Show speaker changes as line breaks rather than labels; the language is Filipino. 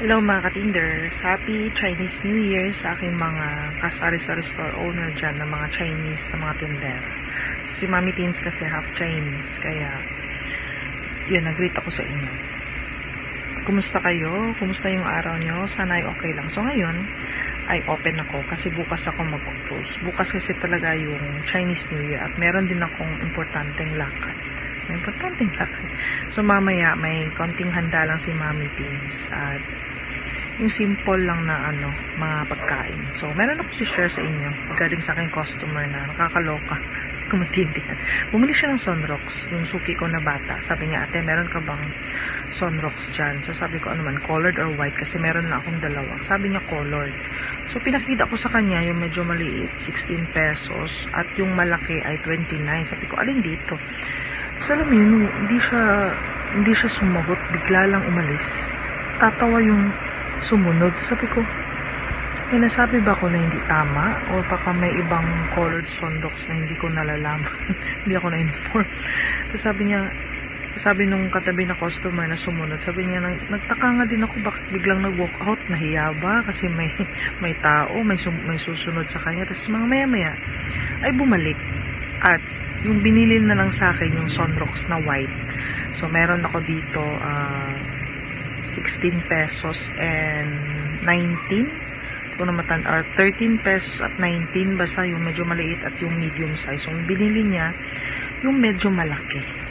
Hello mga ka-Tinders! Happy Chinese New Year sa aking mga kasari-sari store owner dyan na mga Chinese na mga tinder. So, si Mami Teens kasi half Chinese, kaya yun, nag-greet ako sa inyo. Kumusta kayo? Kumusta yung araw nyo? Sana ay okay lang. So ngayon, ay open ako kasi bukas ako mag-close. Bukas kasi talaga yung Chinese New Year at meron din akong importanteng lakad. May importanteng lakad. So mamaya may konting handa lang si Mami Teens at yung simple lang na ano, mga pagkain. So, meron ako si share sa inyo regarding sa aking customer na nakakaloka. Maintindihan. Bumili siya ng Sunrocks, yung suki ko na bata. Sabi niya, ate, meron ka bang Sunrocks dyan? So, sabi ko, ano man, colored or white? Kasi meron na akong dalawa. Sabi niya, colored. So, pinakita ko sa kanya yung medyo maliit, 16 pesos. At yung malaki ay 29. Sabi ko, alin dito? So, alam mo yun, hindi siya, hindi siya sumagot. Bigla lang umalis. Tatawa yung sumunod. Sabi ko, may nasabi ba ako na hindi tama? O baka may ibang colored sunrocks na hindi ko nalalaman. hindi ako na-inform. Sabi niya, sabi nung katabi na customer na sumunod, sabi niya, "Nag- nagtaka nga din ako bakit biglang nag-walk out, nahiya ba? Kasi may, may tao, may, sum- may susunod sa kanya. Tapos mga maya-maya, ay bumalik. At yung binili na lang sa akin yung sunrocks na white. So meron ako dito, ah, 16 pesos and 19 kung na matan or 13 pesos at 19 basta yung medyo maliit at yung medium size. So binili niya yung medyo malaki